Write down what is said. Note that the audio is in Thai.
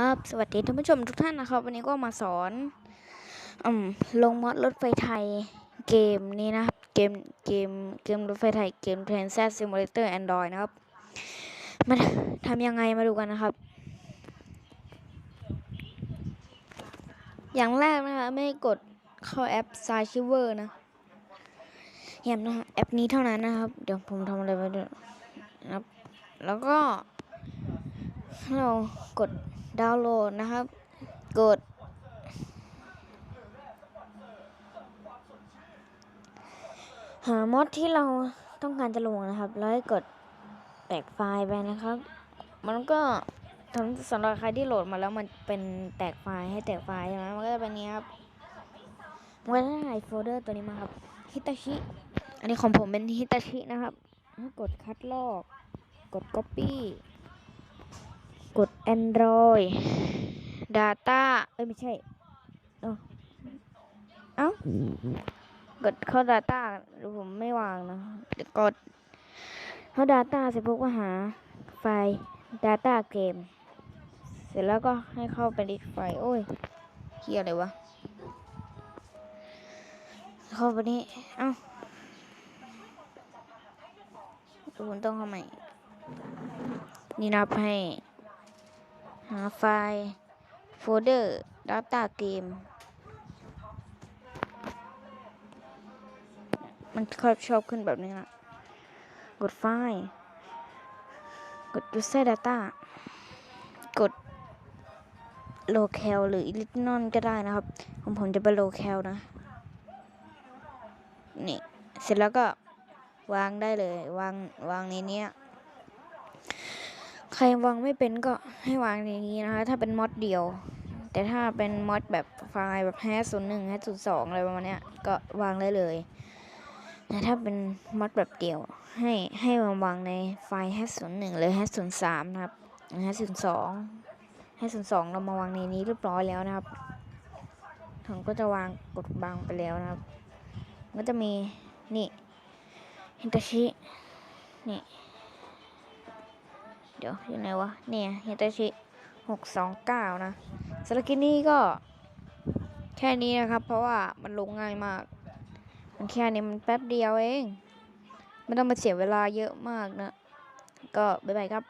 ครับสวัสดีท่านผู้ชมทุกท่านนะครับ วันนี้ก็มาสอนอืมลงมอดรถไฟไทยเกมนี้นะครับเกมเกมเกมรถไฟไทยเกม Transit Simulator Android นะครับมาทำยังไงมาดูกันนะครับ อย่างแรกนะคะไม่กดเข้าแอป s i ชิเวอร์นะแอปนะแอปนี้เท่านั้นนะครับ เดี๋ยวผมทำอะไรไปด้วยนะครับ แล้วก็เรากด ดาวน์โหลดนะครับ กด หามอดที่เราต้องการจะลงนะครับ แล้วให้กดแตกไฟล์ไปนะครับ มันก็สำหรับใครที่โหลดมาแล้วมันเป็นแตกไฟล์ให้แตกไฟล์ใช่ไหมมันก็จะเป็นนี้ครับมันก็จะหายโฟลเดอร์ตัวนี้มาครับฮิตาชิ อันนี้ของผมเป็นฮิตาชินะครับ กดคัดลอก กด copy กด Android Data เอ้ยไม่ใช่ เอ้ากดเข้า Data หรือผมไม่วางนะกดเข้า Data เสร็จปุ๊บก็หาไฟล์ Data เกมเสร็จแล้วก็ให้เข้าไปดิไฟล์โอ้ยเฮียอะไรวะ เข้าไปนี่ เอ้าคุณต้องเข้าใหม่นี่นับให้าไฟล์โฟลเดอร์ Data เกมมันชอบชอบขึ้นแบบนี้นะกดไฟล์ กด user data กด local หรือ original ก็ได้นะครับของผมจะเป็น local นะ นี่ เสร็จแล้วก็วางได้เลย วาง วางในเนี้ย รวางไม่เป็นก็ให้วางในนี้นะคะ ถ้าเป็นมอดเดียว แต่ถ้าเป็นมอดแบบไฟล์แบบแฮชศูนย์หนึ่งแฮชศูนย์สองอะไรประมาณนี้ก็วางได้เลยแต่ถ้าเป็นมอดแบบเดียว ให้ให้มาวางในไฟล์แฮชศูนย์หนึ่งหรือแฮชศูนย์สามนะครับแฮชศูนย์สองแฮชศูนย์สองเรามาวางในนี้เรียบร้อยแล้วนะครับผมก็จะวางกดวางไปแล้วนะครับ ก็จะมีนี่ฮิตาชินี่ เดี๋ยวยังไงวะ เนี่ยเฮตาชิหกสองเก้านะสลักินี่ก็ แค่นี้นะครับ เพราะว่ามันลงง่ายมาก มันแค่นี้มันแป๊บเดียวเอง ไม่ต้องมาเสียเวลาเยอะมากนะ ก็บ๊ายบายครับ